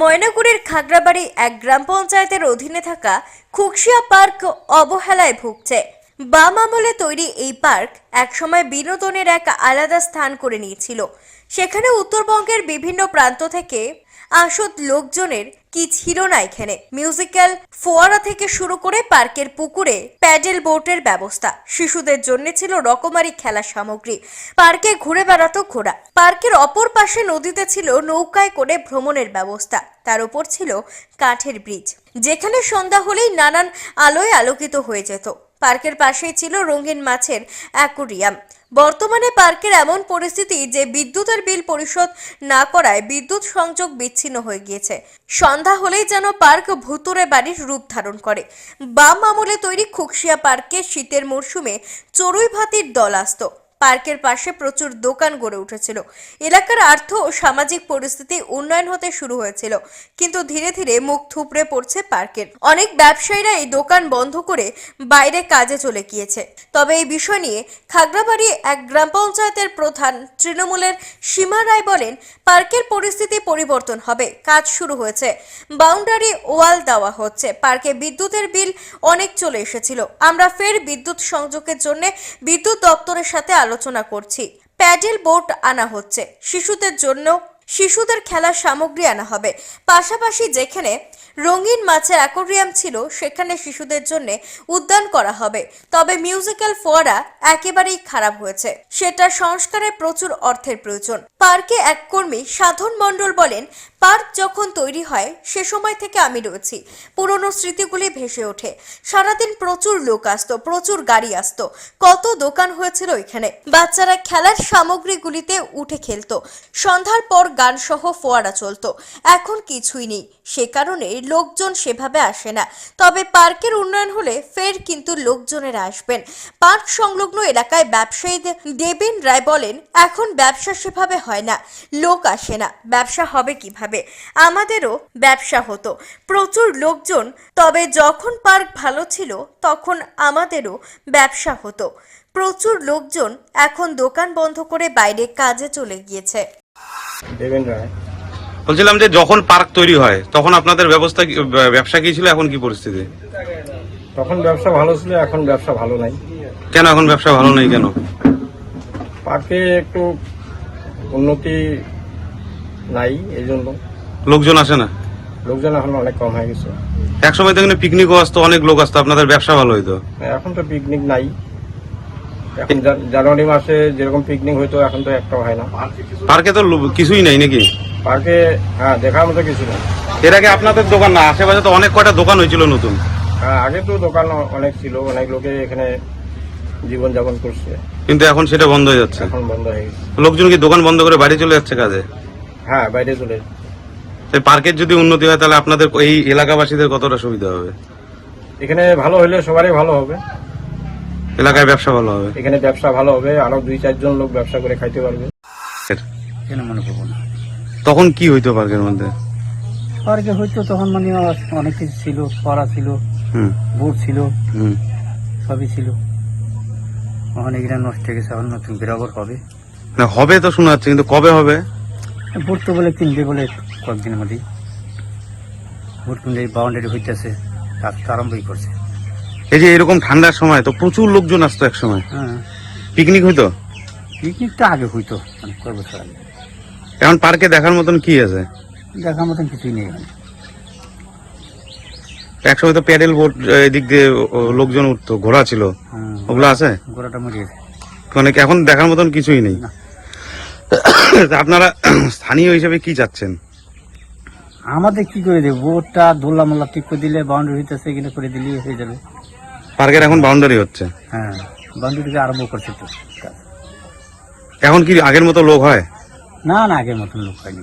ময়নাগুড়ির খাগড়াবাড়ি এক গ্রাম পঞ্চায়েতের অধীনে থাকা খুকশিয়া পার্ক অবহেলায় ভুগছে। বাম আমলে তৈরি এই পার্ক একসময় বিনোদনের এক আলাদা স্থান করে নিয়েছিল। সেখানে উত্তরবঙ্গের বিভিন্ন প্রান্ত থেকে আসত লোকজনের কি ছিল না এখানে। মিউজিক্যাল ফোয়ারা থেকে শুরু করে পার্কের পুকুরে প্যাডেল বোটের ব্যবস্থা। শিশুদের জন্য ছিল রকমারি খেলা সামগ্রী। পার্কে ঘুরে বেড়াতো ঘোড়া। পার্কের অপর পাশে নদীতে ছিল নৌকায় করে ভ্রমণের ব্যবস্থা। তার উপর ছিল কাঠের ব্রিজ। যেখানে সন্ধ্যা হলেই নানান আলোয় আলোকিত হয়ে যেত। পার্কের পাশেই ছিল রঙিন মাছের অ্যাকুরিয়াম। বর্তমানে পার্কের এমন পরিস্থিতি যে বিদ্যুতের বিল পরিশোধ না করায় বিদ্যুৎ সংযোগ বিচ্ছিন্ন হয়ে গিয়েছে। সন্ধ্যা হলেই যেন পার্ক ভুতুরে বাড়ির রূপ ধারণ করে। বাম আমলে তৈরি খুকশিয়া পার্কে শীতের মরশুমে চড়ুই ভাতির দল আসতো। পার্কের পাশে প্রচুর দোকান গড়ে উঠেছিল। এলাকার আর্থ ও সামাজিক পরিস্থিতি উন্নয়ন হতে শুরু হয়েছিল, কিন্তু ধীরে ধীরে মুখ থুপড়ে পড়ছে পার্কের। অনেক ব্যবসায়ীরা এই দোকান বন্ধ করে বাইরে কাজে চলে গিয়েছে। তবে এই বিষয় নিয়ে খাগড়াবাড়ি এক গ্রাম পঞ্চায়েতের প্রধান তৃণমূলের সীমা রায় বলেন, পার্কের পরিস্থিতি পরিবর্তন হবে, কাজ শুরু হয়েছে। বাউন্ডারি ওয়াল দেওয়া হচ্ছে, পার্কে বিদ্যুতের বিল অনেক চলে এসেছিল। আমরা ফের বিদ্যুৎ সংযোগের জন্য বিদ্যুৎ দপ্তরের সাথে আলোচনা করছি। প্যাডেল বোট আনা হচ্ছে। শিশুদের জন্য শিশুদের খেলার সামগ্রী আনা হবে। পাশাপাশি যেখানে রঙিন মাছের অ্যাকোরিয়াম ছিল, সেখানে শিশুদের জন্য উদ্যান করা হবে। তবে মিউজিক্যাল ফোয়ারা একেবারেই খারাপ হয়েছে। সেটা সংস্কারের প্রচুর অর্থের প্রয়োজন। পার্কে এক কর্মী সাধন মণ্ডল বলেন, পার্ক যখন তৈরি হয়, সে সময় থেকে আমি রয়েছি। পুরনো স্মৃতিগুলি ভেসে ওঠে। সারাদিন প্রচুর লোক আসতো, প্রচুর গাড়ি আসতো। কত দোকান হয়েছিল এখানে। বাচ্চারা খেলার সামগ্রীগুলিতে উঠে খেলতো। সন্ধ্যার পর গান সহ ফোয়ারা চলতো। এখন কিছুই নেই। সে কারণে লোকজন সেভাবে আসে না। তবে পার্কের উন্নয়ন হলে ফের কিন্তু লোকজনেরা আসবেন। পার্ক সংলগ্ন এলাকায় ব্যবসায়ী দেবেন রায় বলেন, এখন ব্যবসা সেভাবে হয় না। লোক আসে না। ব্যবসা হবে কীভাবে? আমাদেরও ব্যবসা হতো। প্রচুর লোকজন, তবে যখন পার্ক ভালো ছিল, তখন আমাদেরও ব্যবসা হতো। প্রচুর লোকজন এখন দোকান বন্ধ করে বাইরে কাজে চলে গিয়েছে। দেবেন রায়। বলছিলাম যে যখন পার্ক তৈরি হয় তখন আপনাদের ব্যবস্থা ব্যবসা কি ছিল এখন কি পরিস্থিতি? তখন ব্যবসা ভালো ছিল এখন ব্যবসা ভালো নাই। কেন এখন ব্যবসা ভালো নেই কেন? পার্কে একটু উন্নতি নাই এই জন্য লোকজন আসে না? লোকজন এখন অনেক কম হয়ে গেছে। একসময় তো এখানে পিকনিকও আসতো অনেক লোক আসতো আপনাদের ব্যবসা ভালো হইতো। এখন তো পিকনিক নাই। এখন জানুয়ারি মাসে যেরকম পিকনিক হইতো এখন তো একটাও হয় না। পার্কে তো কিছুই নাই নাকি? পার্কে হ্যাঁ দেখার মতো কিছু না এর আগে আপনাদের দোকান না আশেপাশে তো অনেক কয়টা দোকান হয়েছিল নতুন? হ্যাঁ আগে তো দোকান অনেক ছিল অনেক লোকে এখানে জীবনযাপন করছে। কিন্তু এখন সেটা বন্ধ হয়ে যাচ্ছে। এখন বন্ধ হয়ে গেছে। লোকজন কি দোকান বন্ধ করে বাড়ি চলে যাচ্ছে কাজে? হ্যাঁ বাইরে চলে তাই পার্কের যদি উন্নতি হয় তাহলে আপনাদের এই এলাকাবাসীদের কতটা সুবিধা হবে? এখানে ভালো হলে সবারই ভালো হবে। এলাকায় ব্যবসা ভালো হবে? এখানে ব্যবসা ভালো হবে আরও দুই চারজন লোক ব্যবসা করে খাইতে পারবে। কেন মনে করব না। তখন কি হইতো পার্কের মধ্যে? পার্কে হইতো তখন মানে অনেক কিছু ছিল পড়া ছিল হুম। বোর্ড ছিল হুম। সবই ছিল। ওখানে এগুলো নষ্ট হয়ে গেছে এখন নতুন বরাবর হবে। না হবে তো শোনা যাচ্ছে কিন্তু কবে হবে? বোর্ড তো বলে কিনবে বলে কয়েকদিনের মধ্যেই। বোর্ড কিনলে বাউন্ডারি হইতেছে কাজ আরম্ভই করছে। এই যে এরকম ঠান্ডার সময় তো প্রচুর লোকজন আসতো এক সময়। হ্যাঁ। পিকনিক হইতো? পিকনিক তো আগে হইতো মানে কয়েক বছর আগে। এখন পার্কে দেখার মতন কি আছে? দেখার মতন কিছুই নেই একসময় তো প্যাডেল বোট এদিক দিয়ে লোকজন উঠতো ঘোড়া ছিল। হ্যাঁ, ওগুলো আছে? গোড়াটা মরে গেছে। মানে এখন দেখার মতন কিছুই নেই? আপনারা স্থানীয় হিসেবে কি চাচ্ছেন? আমাদের কি করে দেবো? বোর্ডটা দোল্লা মোল্লা ঠিক করে দিলে বাউন্ডারি হইতেছে এখানে করে দিলে হয়ে যাবে। পার্কের এখন বাউন্ডারি হচ্ছে। হ্যাঁ বাউন্ডারি আরম্ভ করছে তো। এখন কি আগের মতো লোক হয়? না না আগের মতো লোক হয়নি।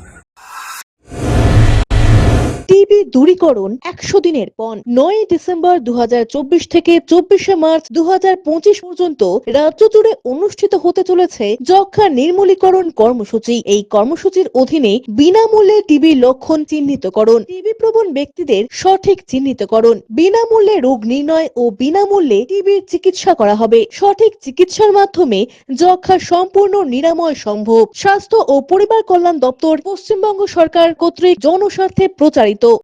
টিবি দূরীকরণ একশো দিনের পণ। নয় ডিসেম্বর দু হাজার চব্বিশ থেকে চব্বিশে মার্চ দু হাজার পঁচিশ পর্যন্ত রাজ্য জুড়ে অনুষ্ঠিত হতে চলেছে যক্ষা নির্মূলীকরণ কর্মসূচি। এই কর্মসূচির অধীনে বিনামূল্যে টিবি লক্ষণ চিহ্নিতকরণ, টিবি প্রবণ ব্যক্তিদের সঠিক চিহ্নিতকরণ, বিনামূল্যে রোগ নির্ণয় ও বিনামূল্যে টিবির চিকিৎসা করা হবে। সঠিক চিকিৎসার মাধ্যমে যক্ষা সম্পূর্ণ নিরাময় সম্ভব। স্বাস্থ্য ও পরিবার কল্যাণ দপ্তর, পশ্চিমবঙ্গ সরকার কর্তৃক জনস্বার্থে প্রচারিত।